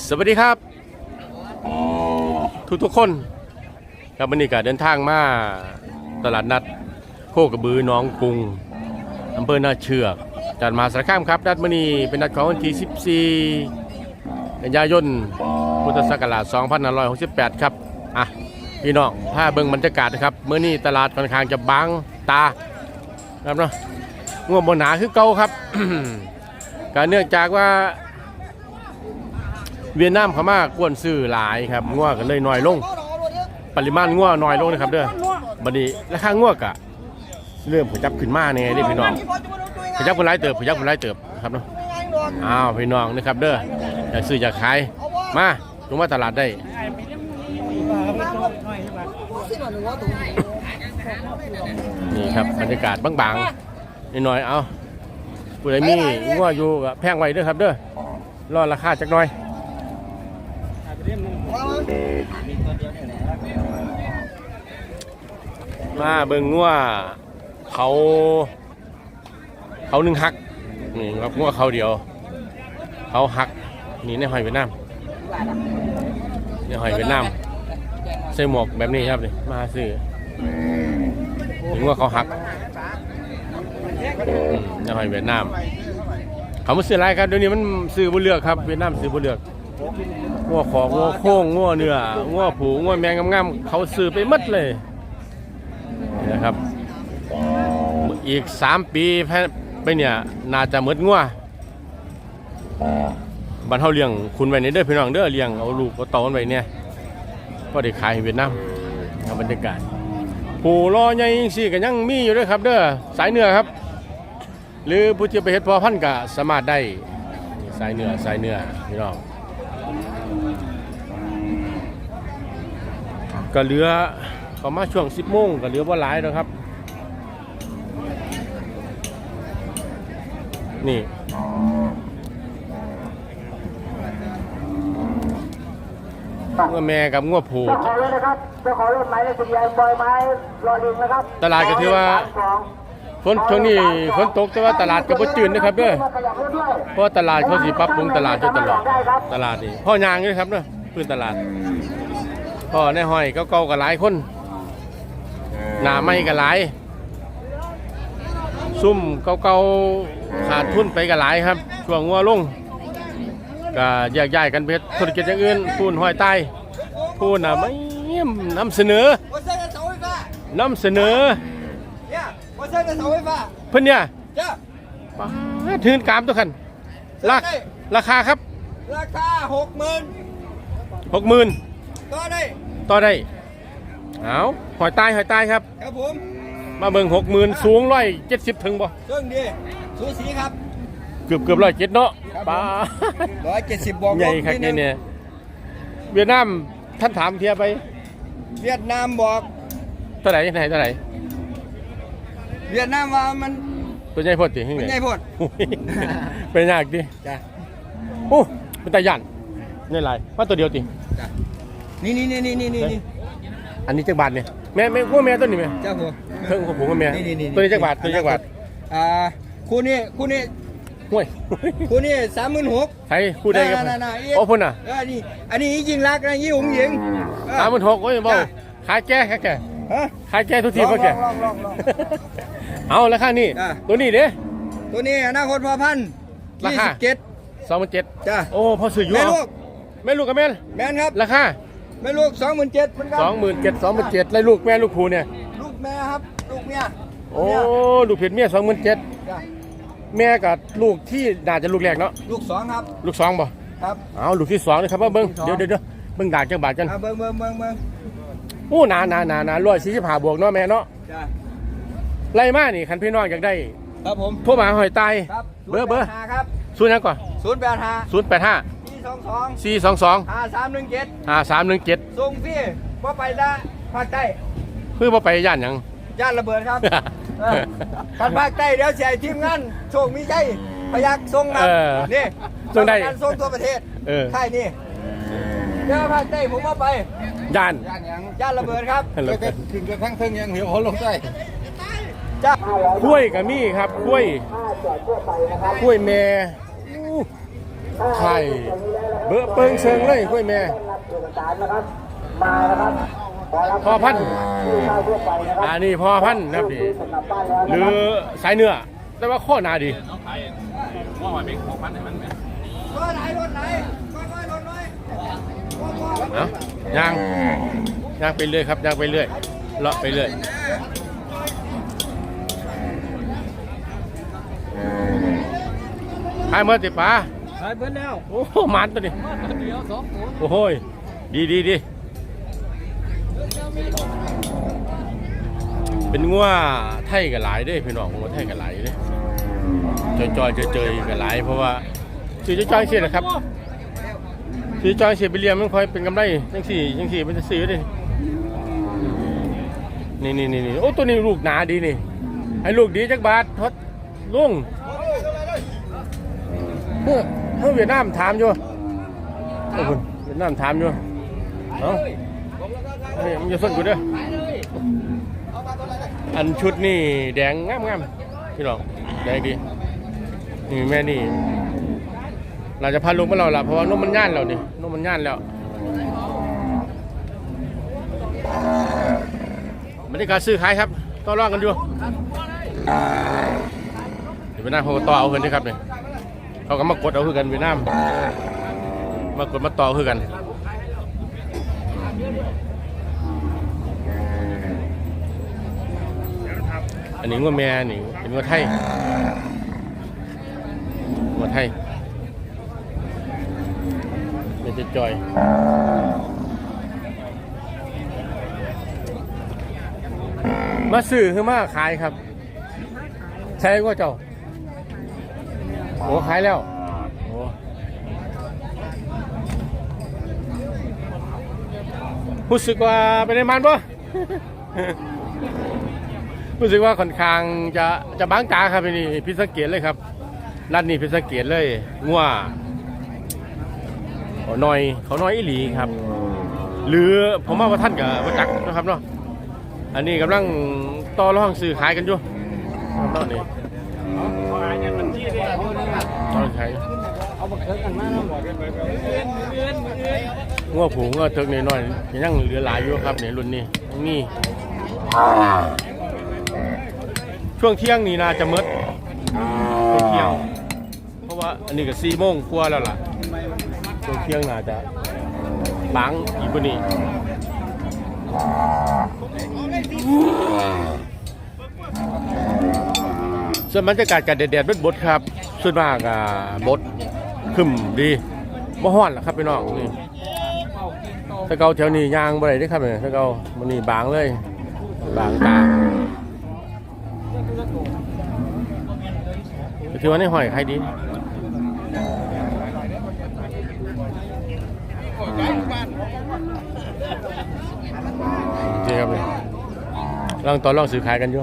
สวัสดีครับ ทุกทุกคน ครับวันนี้ก็เดินทางมาตลาดนัด โคกระบือหน้องกรุงอำเภอนาเชือกจัดมาสารคามครับนัดมื้อนี้เป็นนัดของวันที่ 14 กันยายนพุทธศักราช 2568 ครับอะพี่น้องพาเบิงบรรยากาศนะครับเมื้อนี้ตลาดค่อนข้างจะบางตาครับเนาะง่วงบนหนาคือเก่าครับก็เนื่องจากว่า เวียดนามเขามากวนซื้อหลายครับงัวก็เลยน้อยลง ปริมาณงัวน้อยลงนะครับเด้อบัดนี้ราคางัวกะเริ่มขยับขึ้นมาแน่เด้พี่น้องขยับคนหลายเติบขยับคนหลายเติบครับเนาะอ้าวพี่น้องนะครับเด้ออยากซื้ออยากขายมาลงมาตลาดได้นี่ครับบรรยากาศบางๆนิดหน่อยเอาผู้ใดมีงัวอยู่ก็แพงไว้เด้อครับเด้อรอราคาจักหน่อย มาเบิ่งงัวเขา เขาหนึ่งหักนี่ครับงัวเขาเดียว เขาหักนี่ในหอยเวียดนามในหอยเวียดนามใส่หมวกแบบนี้ครับนี่มาซื้อนี่งัวเขาหักในหอยเวียดนามเขามาซื้ออะไรครับเดี๋ยวนี้มันซื้อบุเลือกครับเวียดนามซื้อบุเลือก งัวของงัวโค้งงัวเนื้องัวผูงัวแมงงามๆเขาซื้อไปหมดเลยนะครับ อีก3ปีแพไปเนี่ยน่าจะมดงัวบ้านเฮาเลี้ยงคุณไว้ในเด้อพี่น้องเด้อเลี้ยงเอาลูกเอาเต่ามันไว้เนี่ยก็ได้ขายให้เวียดนามบรรยากาศผู้รอใหญ่จังซี่ก็ยังมีอยู่ด้วยครับ เด้อสายเนื้อครับ หรือผู้ที่ไปเฮ็ดพอพันก็สามารถได้สายเนื้อสายเนื้อพี่น้อง ก็เหลือเขามาช่วง10โมงก็เหลือว่าหลายแล้วครับ นี่งัวแม่กับงัวผูเจ้าของรถนะครับเจ้าของรถหมายเลขทะเบียนบอยไม้รอลิงนะครับตลาดก็ถือว่าฝนช่วงนี้ฝนตกแต่ว่าตลาดก็บ่จืดนะครับเด้อขยับรถด้วยเพราะว่าตลาดเขาสิปรับปรุงตลาดอยู่ตลอดตลาดนี่พ่อยางนี่ครับเด้อพื้นตลาด พ่อในหอยเกาๆกับหลายคน หนาไม่กับหลาย ซุ่มเกาเกาขาดทุนไปกับหลายครับ ช่วงงัวลงก็แยกย้ายกันเพชรธุรกิจอย่างอื่นพูนหอยใต้พูนอะไม่นำเสนอนำเสนอเพื่อนเนี่ยถืนกามตัวคันราราคาครับ ราคาหกหมื่นหกหมื่นก็ได้ ต่อได้เอาหอยใต้หอยใต้ครับ ครับผมมาเบิ่งหกหมื่นสูงร้อยเจ็ดสิบถึงบ่เครื่องดีสูสีครับ เกือบเกือบร้อยเจ็ดเนาะครับผมป้าร้อยเจ็ดสิบบวกใหญ่ครับเนี่ยเนี่ยเวียดนามท่านถามเทียไป เวียดนามบอกเท่าไหร่ไหนเท่าไหร่เวียดนามว่ามันตัวใหญ่พอดติมันใหญ่โพดโอ้ยเป็นยากดิจ้ะโอ้เป็นตายันนี่ไรว่าตัวเดียวติจ้ะ นี่นี่นี่นี่นี่นี่อันนี้จักบาทเนี่ยแม่แม่พวกแม่ตัวนี้แม่เจ้าหัวเครื่องของผมกับแม่นี่นี่นี่ ตัวนี้จักบาทตัวนี้จักบาทอ่าคู่นี้คู่นี้ห่วยคู่นี้สามหมื่นหก ใครคู่ใดกับน่ะน่ะน่ะโอ้พุ่นน่ะเออนี่อันนี้ยิงรักนะยี่หงหญิงเออ สามหมื่นหกโอ้ยบ่จ้ะ ขายแก่ขายแก่ฮะ ขายแก่ทุกทีพ่อแก่ลองลองลองเอาราคานี่จ้ะ ตัวนี้เด้ ตัวนี้อนาคตพอพันรายี่คา สิบเจ็ดสองหมื่นเจ็ดจ้ะโอ้พอซื้ออยู่แม่ลูก แม่ลูกกับแม่นแม่นครับ ราคา แม่ลูกสองหมื่นเจ็ดเหมือนกันสองหมื่นเจ็ดสองหมื่นเจ็ดไล่ลูกแม่ลูกครูเนี่ย ลูกแม่ครับ ลูกเมียโอ้เมียลูกเพชรเมียสองหมื่นเจ็ดจ้ะแม่กับลูกที่น่าจะลูกแรกเนาะลูกสองครับลูกสองบ่ครับ เอาลูกที่สองนะครับว่าเบิ้งลูกที่สอง เดี๋ยวเดี๋ยวเดี๋ยวเบิ้งดากจังบาทกันอ่าเบิ่งเบิ่งเบิ่งเบิ่งโอ้หนาหนาหนาหนาร้อยสี่สิบห้าบวกเนาะแม่เนาะจ้ะไล่มานี่คันพี่น้องอยากได้ครับผมโทรมาหาหอยตาย ครับเบอร์เบอร์085ครับศูนย์หยังก่อนศูนย์แปดห้าศูนย์แปดห้า สี่สองสองสี่สองสองห้าสามหนึ่งเจ็ดห้าสามหนึ่งเจ็ดส่งพี่ว่าไปละภาคใต้เพื่อว่าไปย่านหยังย่านระเบิดครับเออท่านภาคใต้เดี๋ยวเสียทีมงานโชคมีใจพยักส่งนะเออนี่ส่งได้การส่งตัวประเทศเออค่ายนี่เดี๋ยวภาคใต้ผมว่าไปย่านย่านยังย่านระเบิดครับแล้วก็ขึ้นกระทั่งเทิงยังเหวเขาลงใต้จ้ากล้วยกับมี่ครับกล้วยกล้วยแม่ ไข่เบเบอเปิงเชิงเลยกล้วยแม่รับเอกสารนะครับมานะครับพ่อพันธุ์อันนี้พ่อพันธุ์นะครับนี่หรือสายเนื้อ แต่ว่าข้อหนาดีเอาย่างย่างไปเรื่อยครับย่างไปเรื่อยเลาะไปเรื่อยให้เมื่อติปลา ไปเบิ้ลแล้วโอ้โหมันตัวนี้เดียวสองคนโอ้โหยดีดีดีเป็นงัวไทยกับหลายเด้พี่น้องงัวไทยกับหลายเด้จอยจอยเจอเจอกับหลาย เพราะว่าซื้อจอยๆเสียนะครับซื้อจอยเสียไปเรียมมันค่อยเป็นกำไรจังสี่จังสี่มันจะซื้อได้นี่นี่นี่นี่โอ้ตัวนี้ลูกหนาดีนี่ให้ลูกดีจักบาททดลุงเฮ้ย เฮ้ยเวียดนามถามอยู่ขอบคุณเวียดนามถามอยู่เอ้าอันนี้มันจะส้นกูเด้ออันชุดนี่แดงงามงามๆพี่น้องแดงดีนี่แม่นี่เราจะพาลูกมาเราละเพราะว่านมมันย่านแล้วนี่นมมันย่านแล้วบรรยากาศซื้อขายครับต่อรองกันอยู่เดี๋ยวไปนั่งเขาก็ต่อเอาเงินด้วยครับเนี่ย เขาก็มากดเอาคือกันเวียดนามมากดมาต่อคือกันอันนี้งัวแม่นี่เป็นงัวไทยงัวไทยไม่จะจอยมาซื้อคือมาขายครับ ใช่ว่าเจ้า โอ้ขายแล้วโอ้รู้สึกว่าเป็นไงมันปะรู้สึกว่าค่อนข้างจะจะบางตาครับนี่พิดสังเกตเลยครับร้านนี้พิดสังเกตเลยงัวเขาน้อยเขาน้อยอีหลีครับ หรือผมว่าว่าท่านกับประจักษ์นะครับเนาะอันนี้กำลังต่อรองซื้อขายกันอยู่ครับเนาะนี่ ต่อขายเอาบักเทิงกันมาแล้วบอกกันไปเงินเงินเงินงัวผูงงัวเถิกน้อยๆยังเหลือหลายอยู่ครับในรุ่นนี้นี่ ช่วงเที่ยงนี่นาจะหมดช่วงเที่ยง เพราะว่าอันนี้ก็สี่โมงกว่าแล้วล่ะช่วงเที่ยงน่าจะบางอีกกว่านี้ ส่วนบรรยากาศการแดดๆเป็นบดครับส่วนมากอะบดขึ้นดีบ่ฮ้อนหรอครับพี่น้องนี่ถ้าเกาแถวนี้ยางบ่ได้เด้อครับเนี่ยถ้าเกามันนี่บางเลย บางตาถือว่าในหอยใครดีนี่ครับเนี่ยลองตอนลองซื้อขายกันอยู่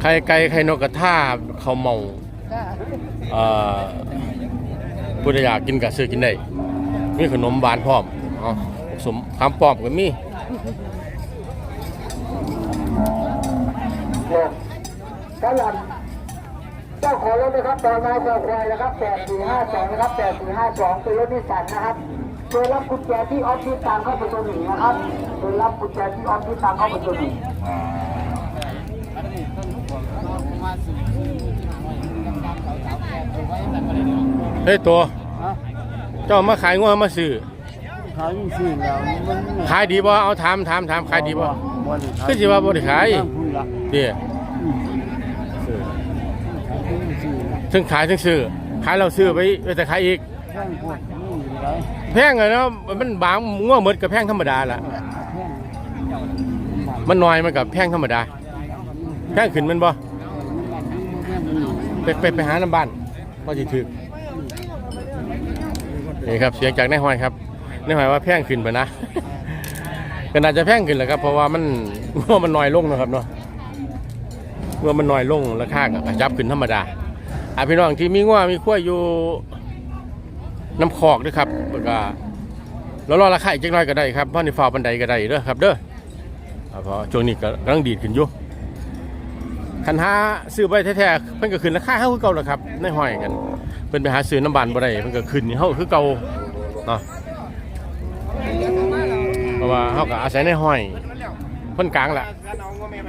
ไข่ไก่ไข่นกกระทาเขาวเมาเอ่อผู้ใดอยากกินก็ซื้อกินได้ มีขนมหวานพร้อมอ๋อผสมคำปลอมก็มีกำลังเจ้าของรถนะครับตอนนายคอควายนะครับ8452นะครับ8452เป็นรถนิสสันนะครับโดยรับกุญแจที่ออฟฟิศตามเข้าประตูหนึ่งนะครับโดยรับกุญแจที่ออฟฟิศตามเข้าประตูหนึ่ง เฮ้ยตัวเจ้ามาขายงัวมาซื้อขายสี่แล้วมันขายดีบ่เอาถามถามถามขายดีบ่บ่ได้คือสิว่าบ่ได้ขายคุณละเด้ถึงขายถึงซื้อขายเราซื้อไปไปแต่ขายอีกแท่งพวกนี่อยู่ได้แพงอะเนาะมันบางงัวหมดก็แพงธรรมดาล่ะแท่งมันน้อยมันกับแพงธรรมดาแพงขึ้นแมันบ่ไปไปไปหาน้ำบ้าน พอสิถึกนี่ครับเสียงจากนายห้อยครับนายห้อยว่าแพงขึ้นไปนะ ก็น่าจะแพงขึ้นแหละครับ เพราะว่ามันงัวมันน้อยลงนะครับเนาะงัวมันน้อยลงราคาก็จับขึ้นธรรมดาอะพี่น้องที่มีงัวมีขั้วอยู่น้ำคอกด้วยครับแล้วก็แล้วรอราคาอีกจักหน่อยก็ได้ครับเพราะในฟาวบันไดก็ได้เด้อครับเด้ออ่าเพราะช่วงนี้ก็กำลังดีดขึ้นอยู่ คันหาซื้อไปแท้ๆเพิ่นก็ขึ้นราคาเฮาคือเก่าแหละครับในห้อยกันเพิ่นไปหาซื้อน้ำบานบ่ได้เพิ่นก็ขึ้นเฮาคือเก่าเนาะเพราะว่าเขาก็อาศัยในห้อยคนกลางแหละ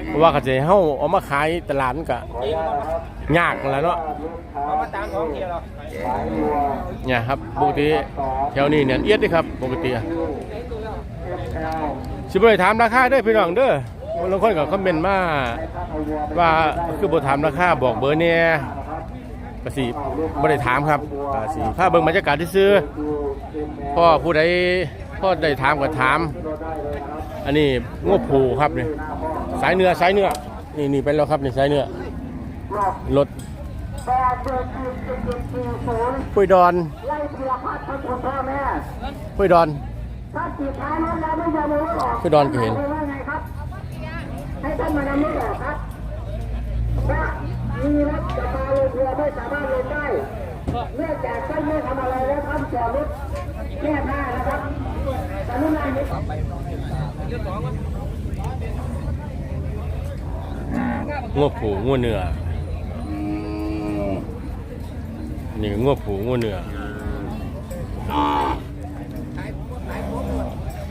เพราะว่าเขาจะให้เขาเอามาขายตลาดมันก็ยากนั่นแหล้วเนาะเอามาตามของเกียร์หรอเนี่ยครับปกติแถวนี้เนี่ยเอียดเด้ครับปกติสิบ่ได้ถามราคาเด้อพี่น้องเด้อ บางคนก็คอมเมนต์มาว่าคือบ่ถามราคาบอกเบอร์เนี่ยก็สิบ่ได้ถามครับก็สิพาเบิ่งบรรยากาศที่ซื่อพ่อผู้ใดพ่อได้ถามก็ถาม อันนี้งวผูครับเนี่ยสายเนื้อสายเนื้อนี่นี่เป็นแล้วครับนี่สายเนื้อรถปุยดอนไล่ธีรพัฒน์ทั้งคุณพ่อแม่ปุยดอนถ้าจีบท้ายรถแล้วไม่ยอมเอารถออกคือดอนก็เห็น ให้ท่านมานำรถออกครับว่ามีรถจะมาลงเรือไม่สามารถลงได้เนื่องจากท่านไม่ทำอะไรแล้วท่านจอดรถแก้หน้านะครับกรุณาหยุดงวผูงวเนื้อนี่งวผูงวเนื้อ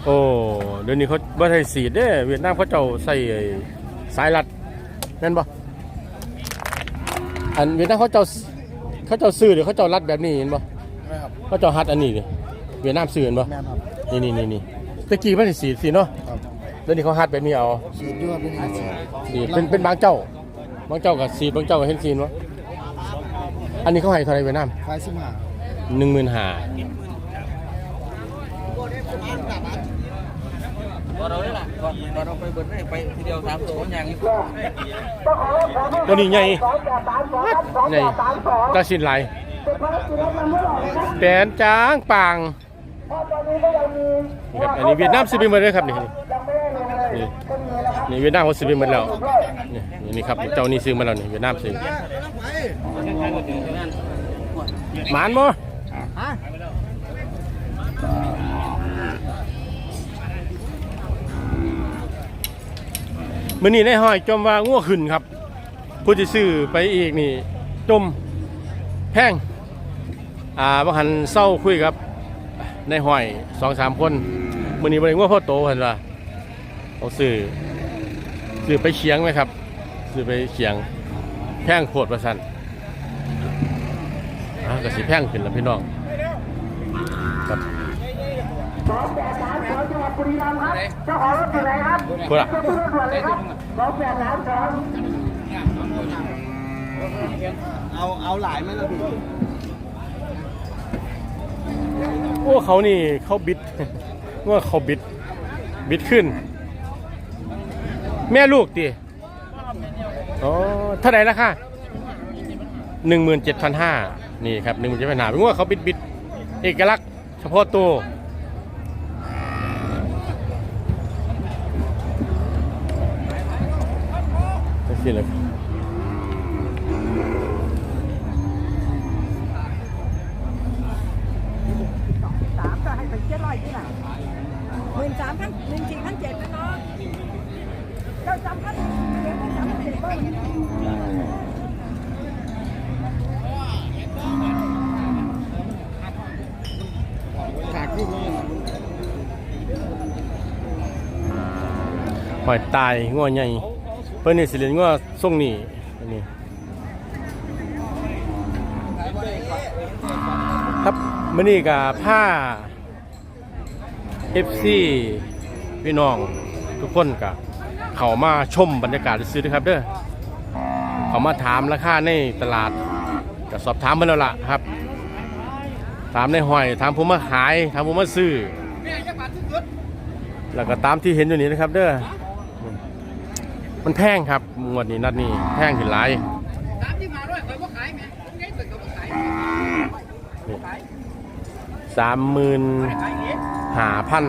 โอ้ เดี๋ยวนี้เขาบ่ใส่สีดเด้เวียดนามเขาเจ้าใส่ไอ้สายรัดนั่นบ่อันเวียดนามเขาเจ้าเขาเจ้าซื้อหรือเขาเจ้ารัดแบบนี้เห็นบ่ไม่ครับเขาเจ้าฮัดอันนี้ดิเวียดนามซื้อเห็นบ่แม่ครับนี่นี่นี่นี่ตะกี้มันสิสีดสิเนาะครับแล้วนี่เขาฮัดแบบนี้เอาฉีดด้วยเป็นฉีดสีดเป็นเป็นบางเจ้า บางเจ้ากับสีดบางเจ้ากับเห็นสีนวะอันนี้เขาให้เท่าไหรเวียดนามคลายสิบห้าหนึ่งหมื่นห้า เราได้ละก่อนก่อเราไปเบิร์ดไปทีเดียวสามตัวอย่างนี้ตัวนี้ใหญ่สองแปดสามสองสองใหญ่ดสามสองกระสินไหลเป็นจรถนำรถออกนะครับแปนจางปางเพราะตอนนี้ก็ยังนี่ครับอันนี้เวียดนามซื้อไปหมดเลยครับนี่นี่นี่เวียดนามเขาซื้อไปหมดแล้วนี่นี่นี่ครับเจ้านี่ซื้อมาแล้วนี่เวียดนามซื้อหมานบ่ มื้อนี้ในห้อยจมว่างัวขึ้นครับ ผู้ที่ซื้อไปอีกนี่ จมแพงอ่าบางหันเศร้าคุยกับในห้อยสองสามคนมื้อนี้บ่ได้งัวพ่อโตเพิ่นว่าเอาซื้อซื้อไปเคียงไหมครับซื้อไปเคียงแพงโคตรประสันอ่าก็สิแพงขึ้นแล้วพี่น้องครับ บุรีรัมย์ครับเจ้าของรถอยู่ไหนครับพูดอะเจ้าของรถด่วนเลยครับสองแปดสามสองเอาเอาหลายไหมล่ะพี่โอ้เขานี่เขาบิดว่าเขาบิด บิดขึ้น แม่ลูกตีอ๋อเท่าไหร่ละค่ะหนึ่งหมื่นเจ็ดพันห้านี่ครับหนึ่งหมื่นเจ็ดพันห้าเป็นว่าเขาบิดบิด เอกลักษณ์เฉพาะตัว นี่เลยสามก็ให้เป็นเจ็ดร้อยที่ พันหนึ่งสี่พันเจ็ดนะเนาะเจ้าสามพันเดี๋ยวสามพันเจ็ดเบิ้ลขาดที่นี่หอยตายงัวใหญ่เพิ่นนี่สิเล่นงัวส่งนี่อนี้ครับมื้อนี้ก็ผ้า FC พี่น้องทุกคนก็เข้ามาชมบรรยากาศซื้อนะครับเด้อเขามาถามราคาในตลาดก็สอบถามเพิ่นแล้วล่ะครับ ถามในหอยถามผมมาขายถามผมมาซื้อแล้วก็ตามที่เห็นอยู่นี้นะครับ เด้อ มันแพงครับงวดนี้นัดนี้แพงขึ้นหลายสามหมื่นหาพัน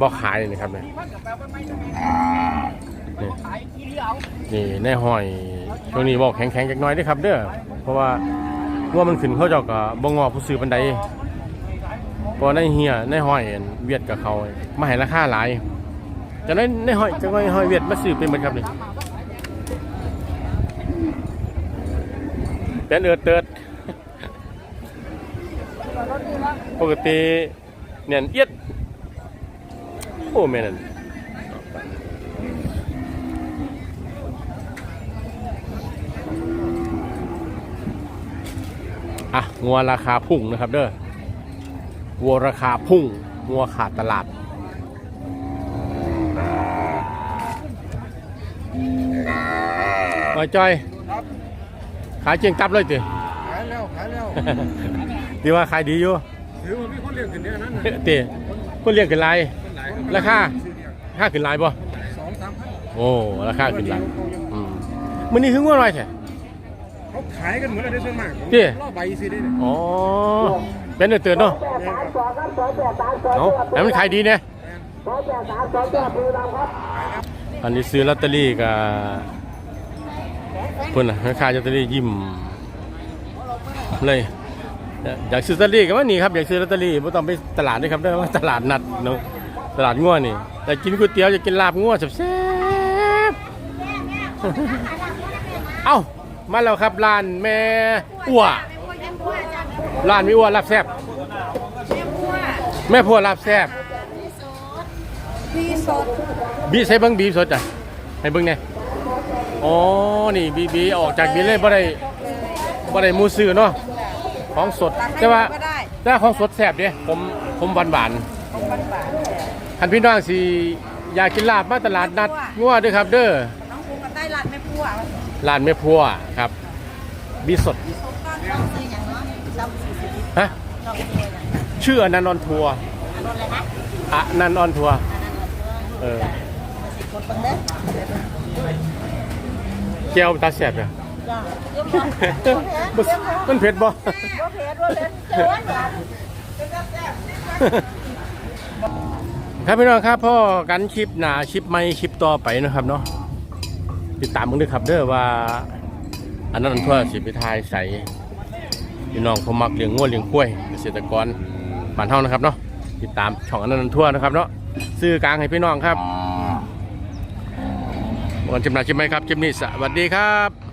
บ่ขายนี่ครับเนี่ยนี่นี่ในหอยช่วงนี้บอกแข็งๆจักน้อยด้วยครับ เด้อเพราะว่าว่ามันขึ้นเขาเจ้าก็บ่งอผู้ซื้อปันใดพราะในเฮียในหอยเวียดกับเขามาให้ราคาหลายจะได้ในหอยจะไม่หอยเวียดมาซื้อเป็นหมดครับนี่ เป็นเอิดเติดปกติเนี่ยเอียดโอ้แม่นั่นอะงัวราคาพุ่งนะครับเด้อวัวราคาพุ่งงัวขาดตลาดมาจอย ขายเจียงกลับเลยติขายแล้วขายแล้วดีว่าขายดีอยู่ถือว่ามีคนเลี้ยงกันเยอะนั้นเตะคนเรียกขึ้นไรราคา ค่าขึ้นไรบ่สองสามพันโอ้ราคาขึ้นไรอืมมันนี่คือว่าอะไรแท้ เขาขายกันเหมือนอะไรส่วนมากเจ้รอบใบสิได้เนี่ยอ๋อเป็นเดือนเตือนเนาะแปดสามสองครับสองแปดสามสองเอาแล้วมันขายดีเนี่ยสองแปดสามสองแปดบุรีรัมย์ครับอันนี้ซื้อลอตเตอรี่กับ เพิ่นน่ะแม่ค้าลอตเตอรี่ยิ้มเลยอยากซื้อลอตเตอรี่ก็ว่านี่ครับอยากซื้อลอตเตอรี่ไม่ต้องไปตลาดด้วยครับเด้อว่าตลาดนัดเนาะตลาดง่วนี่อยากกินก๋วยเตี๋ยวอยากกินลาบง่วแซ่บๆเอ้ามาแล้วครับร้านแม่อ้วร้านแม่อ้วลาบแซ่บแม่พัวลาบแซ่บมีสดบีใส่เบิ้งบีสดจ้ะให้เบิ้งเนี่ย อ๋อ นี่บีบีออกจากบีเลยบ่ได้บ่ได้หมูซื้อเนาะ ของสด แต่ว่าก็ได้แต่ว่าของสดแซ่บเด้ผมผมหวานหวานของบ้านบาทๆคันพี่น้องสิอยากกินลาบมาตลาดนัดงัวเด้อครับ เด้อน้องคงกับใต้รัดแม่พัวร้านแม่พัวครับบีสดก้อนก้อนซื้ออย่างเนาะจำสี่สิบฮะจำสี่สิบชื่ออนันต์ออนทัวร์รถเลยนะอนันต์ออนทัวร์เออสิบคนคน เด้อแก้วตาแซ่บเนี่ยจ้าเยี่ยมบ่มันเผ็ดบ่บ่เผ็ดบ่เผ็ดเกินหวานครับพี่น้องครับพ่อกันคลิปหนาคลิปไม่คลิปต่อไปนะครับเนาะติดตามมึงด้วยครับเด้อว่า อันนั้นทั่วสิไปทายใส่พี่น้องผมมักเลี้ยงงัวเลี้ยงกล้วยเกษตรกรบ้านเฮานะครับเนาะติดตามช่องอันนั้นทั่วนะครับเนาะซื้อกลางให้พี่น้องครับ วันจิมนาจิมไหมครับจิมนี่สวัสดีครับ